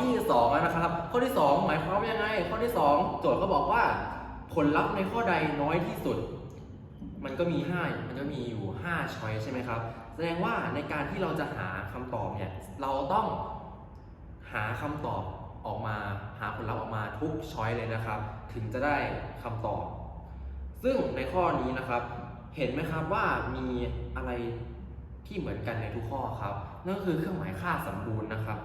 ที่2แล้วนะครับ ข้อที่ 2 หมายความว่ายังไง ข้อที่ 2 โจทย์เขาบอกว่า ผลลัพธ์ในข้อใดน้อยที่สุด มันก็มี5มันก็มีอยู่5ช้อยใช่ไหมครับ แสดงว่าในการที่เราจะหาคำตอบเนี่ย เราต้องหาคำตอบออกมาหาผลลัพธ์ออกมาทุกช้อยเลยนะครับ ถึงจะได้คำตอบ ซึ่งในข้อนี้นะครับ เห็นไหมครับว่ามีอะไรที่เหมือนกันในทุกข้อครับ นั่นก็คือเครื่องหมายค่าสมบูรณ์นะครับ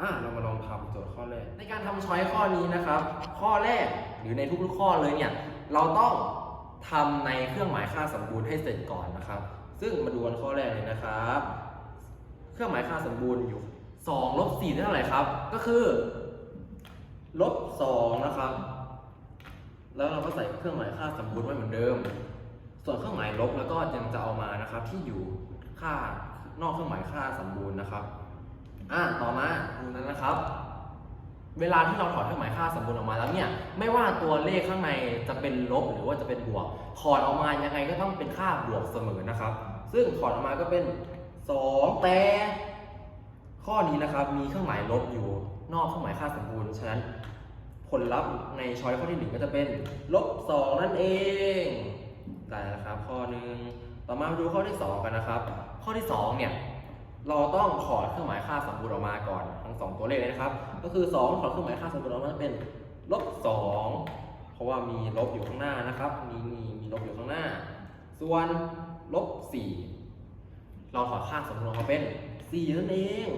อะเรามาลองทำโจทย์ข้อแรก ในการทำช้อยข้อนี้นะครับ ข้อแรกหรือในทุกๆข้อเลยเนี่ย เราต้องทำในเครื่องหมายค่าสมบูรณ์ให้เสร็จก่อนนะครับ ซึ่งมาดูกันข้อแรกเลยนะครับ เครื่องหมายค่าสมบูรณ์อยู่2ลบ4ได้เท่าไหร่ครับ ก็คือลบ2นะครับ แล้วเราก็ใส่เครื่องหมายค่าสมบูรณ์ไว้เหมือนเดิม ส่วนเครื่องหมายลบแล้วก็ยังจะเอามานะครับ ที่อยู่ค่านอกเครื่องหมายค่าสมบูรณ์นะครับ อ่าต่อมาดูนั้นนะครับ เวลาที่เราถอดเครื่องหมายค่าสมบูรณ์ออกมาแล้วเนี่ย ไม่ว่าตัวเลขข้างในจะเป็นลบหรือว่าจะเป็นบวกถอดออกมายังไงก็ต้องเป็นค่าบวกเสมอนะครับ ซึ่งถอดออกมาก็เป็น 2 แต่ ข้อนี้นะครับมีเครื่องหมายลบอยู่นอกเครื่องหมายค่าสมบูรณ์ฉะนั้นผลลัพธ์ในช้อยข้อที่หนึ่งก็จะเป็นลบสองนั่นเองได้แล้วครับ ข้อหนึ่งต่อมาดูข้อที่สองกันนะครับ ข้อที่สองเนี่ย เราต้องถอดเครื่องหมายค่าสมบูรณ์ออกมาก่อนทั้งสองตัวเลขเลยนะครับ ก็คือ2ถอดเครื่องหมายค่าสมบูรณ์ออกมาเป็นลบ2เพราะว่ามีลบอยู่ข้างหน้านะครับ มีมีมีลบอยู่ข้างหน้า ส่วนลบ4เราถอดค่าสมบูรณ์ออกมาเป็น4นั่นเอง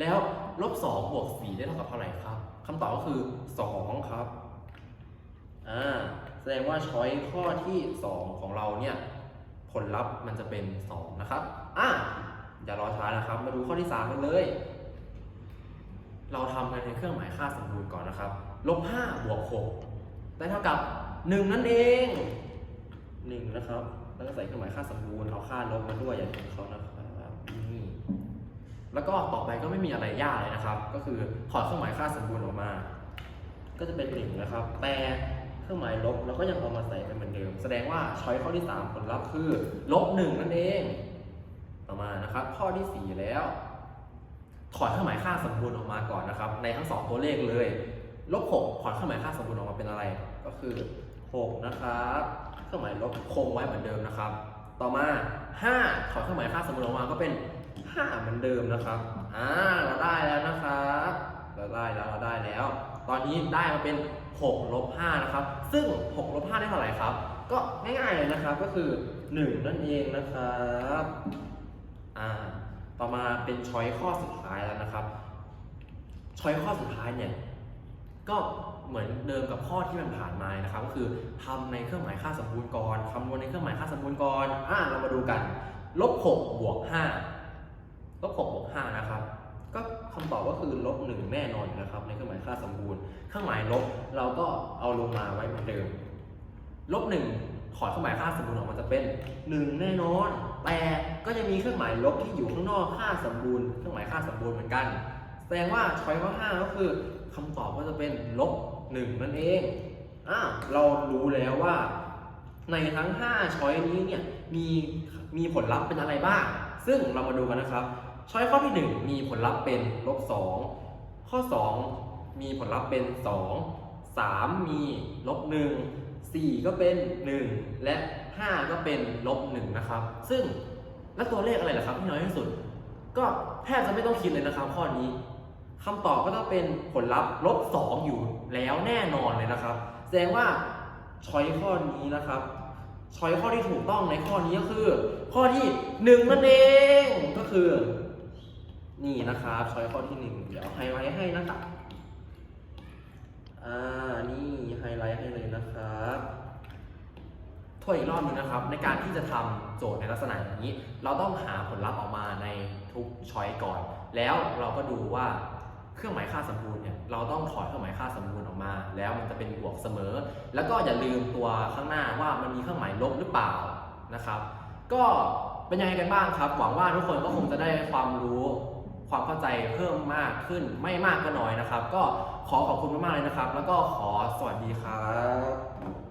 แล้วลบ2บวก4ได้เท่ากับเท่าไหร่ครับคำตอบก็คือ 2 ครับอ่าแสดงว่าช้อยข้อที่ 2 ของเราเนี่ยผลลัพธ์มันจะเป็น 2 นะครับ อะ อย่ารอช้านะครับ มาดูข้อที่ 3 กันเลย เราทำกันในเครื่องหมายค่าสมบูรณ์ก่อนนะครับลบ5บวก6ได้เท่ากับ 1 นั่นเอง 1 นะครับ แล้วก็ใส่เครื่องหมายค่าสมบูรณ์เอาค่าลบมาด้วยอย่าลืมเขานะครับนี่แล้วก็ต่อไปก็ไม่มีอะไรยากเลยนะครับ ก็คือถอดเครื่องหมายค่าสมบูรณ์ออกมา ก็จะเป็นหนึ่งนะครับ แต่เครื่องหมายลบเราก็ยังเอามาใส่ไปเหมือนเดิม แสดงว่าช้อยข้อที่ 3 ผลลัพธ์คือลบหนึ่งนั่นเอง ต่อมานะครับ ข้อที่ 4 แล้ว ถอดเครื่องหมายค่าสมบูรณ์ออกมาก่อนนะครับ ในทั้งสองตัวเลขเลยลบ6ถอดเครื่องหมายค่าสมบูรณ์ออกมาเป็นอะไร ก็คือ6นะครับเครื่องหมายลบคงไว้เหมือนเดิมนะครับ ต่อมา 5 ถอดเครื่องหมายค่าสมบูรณ์ออกมาก็เป็น 5 เหมือนเดิมนะครับอ่าเราได้แล้วนะครับเราได้แล้วเราได้แล้ว ตอนนี้ได้มาเป็น6ลบ5นะครับ ซึ่ง6ลบ5ได้เท่าไหร่ครับ ก็ง่ายๆเลยนะครับ ก็คือ 1 นั่นเองนะครับ อ่าต่อมาเป็นช้อยข้อสุดท้ายแล้วนะครับช้อยข้อสุดท้ายเนี่ยก็เหมือนเดิมกับข้อที่มันผ่านมานะครับ ก็คือทำในเครื่องหมายค่าสมบูรณ์ก่อนคำนวณในเครื่องหมายค่าสมบูรณ์ก่อนอ่าเรามาดูกันลบ6บวก5ลบ6บวก5นะครับ ก็คำตอบก็คือลบ1แน่นอนนะครับ ในเครื่องหมายค่าสมบูรณ์ เครื่องหมายลบเราก็เอาลงมาไว้เหมือนเดิมลบ1 ถอดเครื่องหมายค่าสมบูรณ์ออกมาจะเป็น 1 แน่นอน แต่ก็จะมีเครื่องหมายลบที่อยู่ข้างนอกค่าสมบูรณ์เครื่องหมายค่าสมบูรณ์เหมือนกัน แสดงว่าช้อยข้อ5ก็คือคำตอบก็จะเป็นลบ1นั่นเองอ่าเรารู้แล้วว่า ในทั้ง 5 ช้อยนี้เนี่ยมีมีผลลัพธ์เป็นอะไรบ้าง ซึ่งเรามาดูกันนะครับ ช้อยข้อที่ 1 มีผลลัพธ์เป็นลบ2ข้อ 2 มีผลลัพธ์เป็น 2 3 มีลบ1 4 ก็เป็น 1 และ 5 ก็เป็นลบ1นะครับ ซึ่งและตัวเลขอะไรล่ะครับที่น้อยที่สุด ก็แทบจะไม่ต้องคิดเลยนะครับข้อนี้คำตอบก็ต้องเป็นผลลัพธ์ลบ2อยู่แล้วแน่นอนเลยนะครับ แสดงว่าช้อยข้อนี้นะครับช้อยข้อที่ถูกต้องในข้อนี้ก็คือ ข้อที่หนึ่งนั่นเองก็คือ นี่นะครับช้อยข้อที่หนึ่งเดี๋ยวไฮไลท์ให้นะครับ อ่า นี่ไฮไลท์ให้เลยนะครับทวนอีกรอบนึงนะครับ ในการที่จะทำโจทย์ในลักษณะอย่างนี้ เราต้องหาผลลัพธ์ออกมาในทุกช้อยก่อน แล้วเราก็ดูว่าเครื่องหมายค่าสมบูรณ์เนี่ย เราต้องถอดเครื่องหมายค่าสมบูรณ์ออกมา แล้วมันจะเป็นบวกเสมอ แล้วก็อย่าลืมตัวข้างหน้าว่ามันมีเครื่องหมายลบหรือเปล่านะครับ ก็เป็นยังไงกันบ้างครับ หวังว่าทุกคนก็คงจะได้ความรู้ ความเข้าใจเพิ่มมากขึ้นไม่มากก็น้อยนะครับ ก็ขอขอบคุณมากๆเลยนะครับ แล้วก็ขอสวัสดีครับ